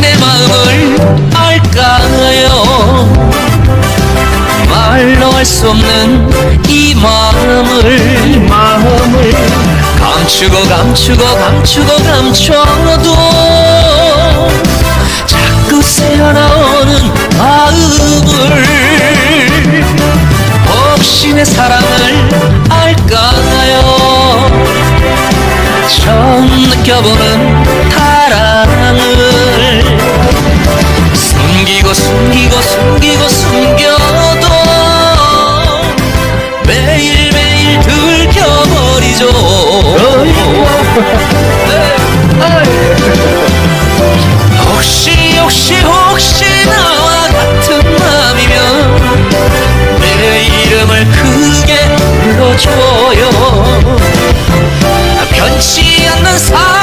내 마음을 알까요 말로 할 수 없는 이 마음을 마음을 감추고 감추고 감추고 감춰도 자꾸 새어나오는 마음을 혹시 내 사랑을 알까요 처음 느껴보는 숨기고 숨기고 숨겨도 매일매일 들켜버리죠. 혹시 혹시 혹시 나와 같은 맘이면 내 이름을 크게 불러줘요. 변치 않는 사랑